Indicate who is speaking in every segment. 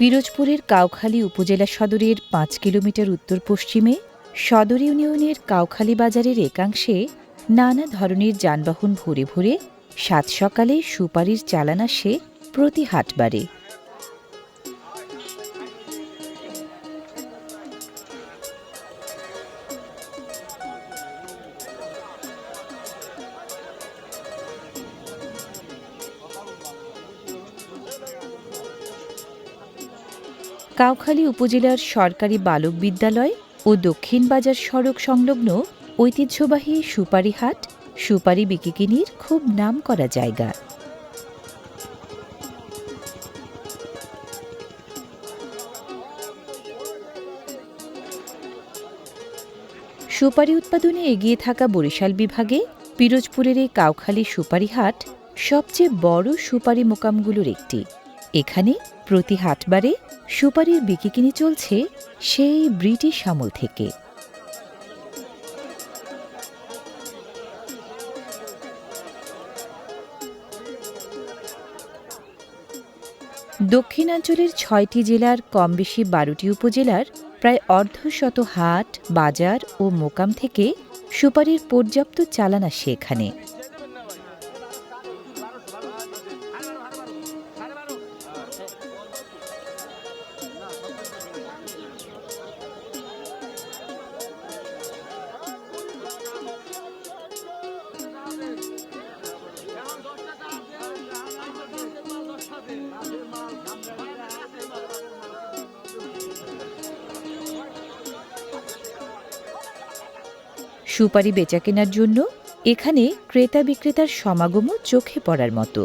Speaker 1: পিরোজপুরের কাউখালী উপজেলা সদরের পাঁচ কিলোমিটার উত্তর পশ্চিমে সদর ইউনিয়নের কাউখালী বাজারের একাংশে নানা ধরনের যানবাহন ভরে ভরে সাত সকালে সুপারির চালান আসে প্রতি হাটবারে। কাউখালী উপজেলার সরকারি বালক বিদ্যালয় ও দক্ষিণ বাজার সড়ক সংলগ্ন ঐতিহ্যবাহী সুপারিহাট সুপারি বিকিকিনির খুব নাম করা জায়গা। সুপারি উৎপাদনে এগিয়ে থাকা বরিশাল বিভাগে পিরোজপুরের এই কাউখালী সুপারি হাট সবচেয়ে বড় সুপারি মোকামগুলোর একটি। এখানে প্রতি হাটবারে সুপারির বিকিকিনি চলছে সেই ব্রিটিশ আমল থেকে। দক্ষিণাঞ্চলের ছয়টি জেলার কম বেশি বারোটি উপজেলার প্রায় অর্ধশত হাট, বাজার ও মোকাম থেকে সুপারির পর্যাপ্ত চালান আসে এখানে। সুপারি বেচা কেনার জন্য এখানে ক্রেতা বিক্রেতার সমাগমও চোখে পড়ার মতো।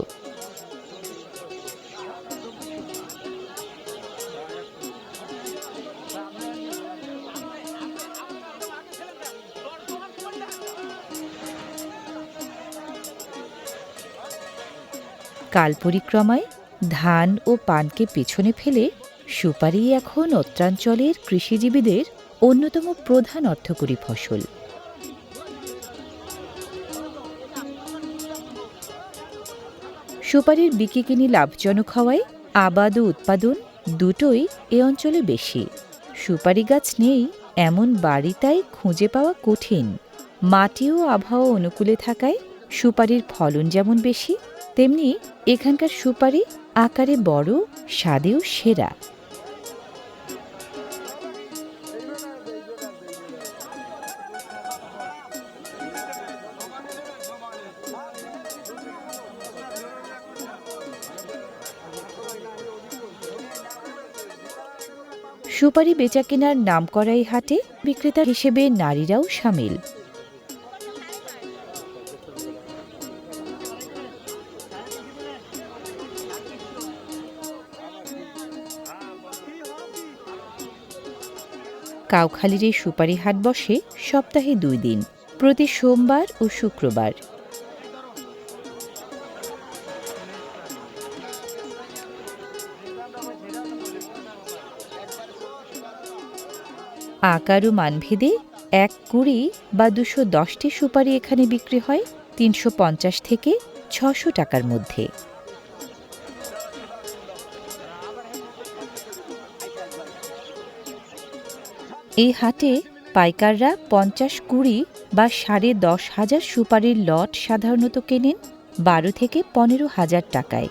Speaker 1: কাল পরিক্রমায় ধান ও পানকে পেছনে ফেলে সুপারি এখন উত্তরাঞ্চলের কৃষিজীবীদের অন্যতম প্রধান অর্থকরী ফসল। সুপারির বিকিকিনি লাভজনক হওয়ায় আবাদ ও উৎপাদন দুটোই এ অঞ্চলে বেশি। সুপারি গাছ নেই এমন বাড়ি তাই খুঁজে পাওয়া কঠিন। মাটি ও আবহাওয়া অনুকূলে থাকায় সুপারির ফলন যেমন বেশি, তেমনি এখানকার সুপারি আকারে বড়, স্বাদেও সেরা। সুপারি বেচা কেনার নাম করা এই হাটে বিক্রেতা হিসেবে নারীরাও সামিল। কাউখালীর এই সুপারি হাট বসে সপ্তাহে দুই দিন, প্রতি সোমবার ও শুক্রবার। আকার ও মানভেদে এক কুড়ি বা দুশো দশটি সুপারি এখানে বিক্রি হয়, তিনশো পঞ্চাশ থেকে ছশো টাকার মধ্যে। এই হাটে পাইকাররা পঞ্চাশ কুড়ি বা সাড়ে দশ হাজার সুপারির লট সাধারণত কেনেন বারো থেকে পনেরো হাজার টাকায়।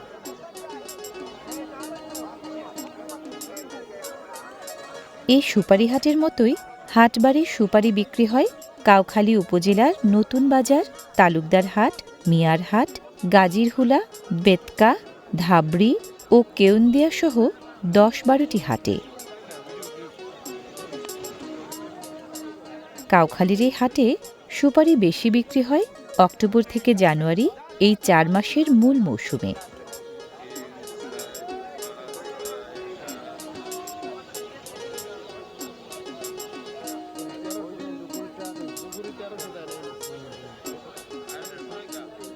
Speaker 1: এই সুপারি হাটের মতোই হাটবাড়ির সুপারি বিক্রি হয় কাউখালী উপজেলার নতুন বাজার, তালুকদার হাট, মিয়ার হাট, গাজীরহুলা, বেতকা, ধাবড়ি ও কেউন্দিয়া সহ দশ বারোটি হাটে। কাউখালীর এই হাটে সুপারি বেশি বিক্রি হয় অক্টোবর থেকে জানুয়ারি এই চার মাসের মূল মৌসুমে।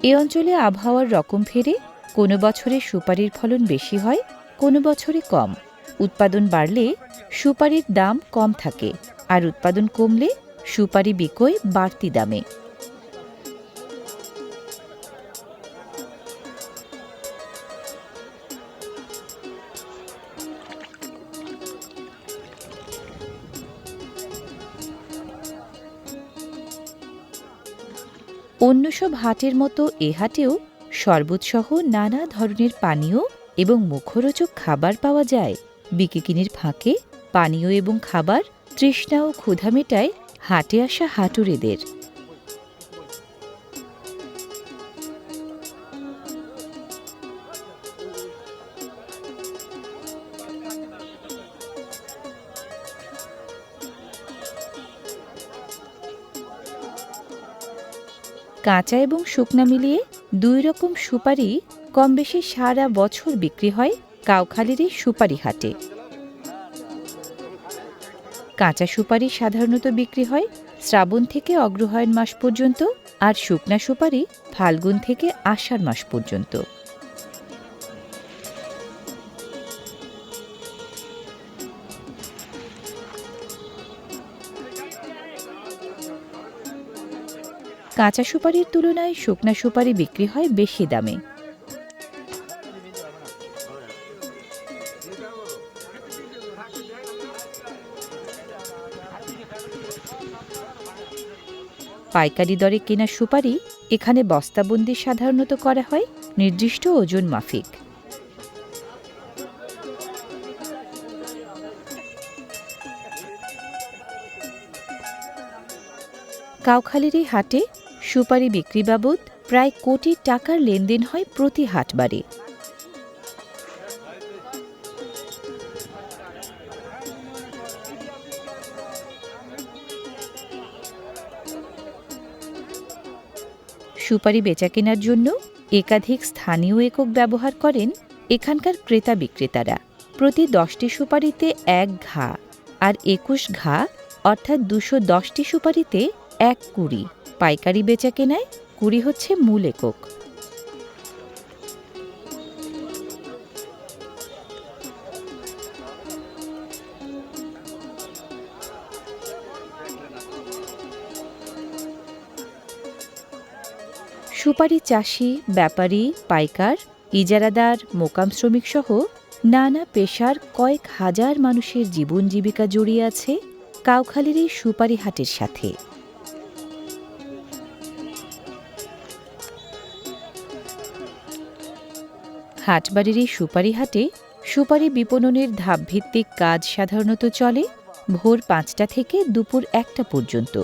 Speaker 1: এ অঞ্চলে আবহাওয়ার রকম ফেরে কোনো বছরে সুপারির ফলন বেশি হয়, কোনো বছরে কম। উৎপাদন বাড়লে সুপারির দাম কম থাকে আর উৎপাদন কমলে সুপারি বিকোয় বাড়তি দামে। অন্য সব হাটের মতো এ হাটেও শরবতসহ নানা ধরনের পানীয় এবং মুখরোচক খাবার পাওয়া যায়। বিকিকিনির ফাঁকে পানীয় এবং খাবার তৃষ্ণা ও ক্ষুধা মেটায় হাটে আসা হাটুরেদের। কাঁচা এবং শুকনা মিলিয়ে দুই রকম সুপারি কম বেশি সারা বছর বিক্রি হয় কাউখালির এই সুপারি হাটে। কাঁচা সুপারি সাধারণত বিক্রি হয় শ্রাবণ থেকে অগ্রহায়ণ মাস পর্যন্ত আর শুকনা সুপারি ফাল্গুন থেকে আষাঢ় মাস পর্যন্ত। কাঁচা সুপারির তুলনায় শুকনা সুপারি বিক্রি হয় বেশি দামে। পাইকারি দরে কেনা সুপারি এখানে বস্তাবন্দি সাধারণত করা হয়, নির্দিষ্ট ওজন মাফিক। কাউখালীর এই হাটে সুপারি বিক্রি বাবদ প্রায় কোটি টাকার লেনদেন হয় প্রতি হাটবারে। সুপারি বেচা কেনার জন্য একাধিক স্থানীয় একক ব্যবহার করেন এখানকার ক্রেতা বিক্রেতারা। প্রতি দশটি সুপারিতে এক ঘা, আর একুশ ঘা, অর্থাৎ দুশো দশটি সুপারিতে এক কুড়ি। পাইকারি বেচা কেনায় কুড়ি হচ্ছে মূল একক। সুপারি চাষি, ব্যাপারী, পাইকার, ইজারাদার, মোকাম শ্রমিক সহ নানা পেশার কয়েক হাজার মানুষের জীবন জীবিকা জড়িয়ে আছে কাউখালীর এই সুপারি হাটের সাথে। হাটবাড়ির এই সুপারি হাটে সুপারি বিপণনের ধাপভিত্তিক কাজ সাধারণত চলে ভোর পাঁচটা থেকে দুপুর একটা পর্যন্ত।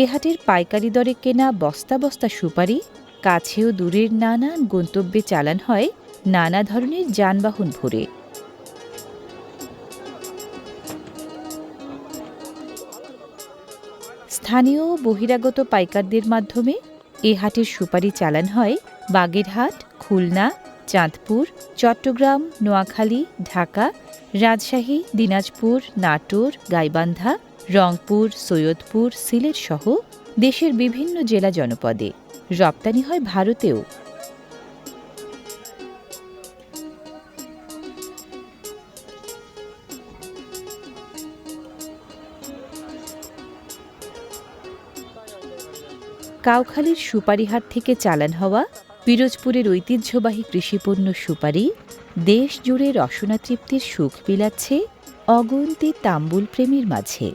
Speaker 1: এ হাটের পাইকারি দরে কেনা বস্তা বস্তা সুপারি, কাছেও দূরের নানান গন্তব্যে চালান হয় নানা ধরনের যানবাহন ভরে। স্থানীয় বহিরাগত পাইকারদের মাধ্যমে এ হাটের সুপারি চালান হয় বাগেরহাট, খুলনা, চাঁদপুর, চট্টগ্রাম, নোয়াখালী, ঢাকা, রাজশাহী, দিনাজপুর, নাটোর, গাইবান্ধা, রংপুর, সৈয়দপুর, সিলেট সহ দেশের বিভিন্ন জেলা জনপদে। রপ্তানি হয় ভারতেও। কাউখালীর সুপারিহাট থেকে চালান হওয়া পিরোজপুরের ঐতিহ্যবাহী কৃষিপণ্য সুপারি, দেশ জুড়ে রসনা তৃপ্তির সুখ বিলাচ্ছে অগন্তি তাম্বুল প্রেমীর মাঝে।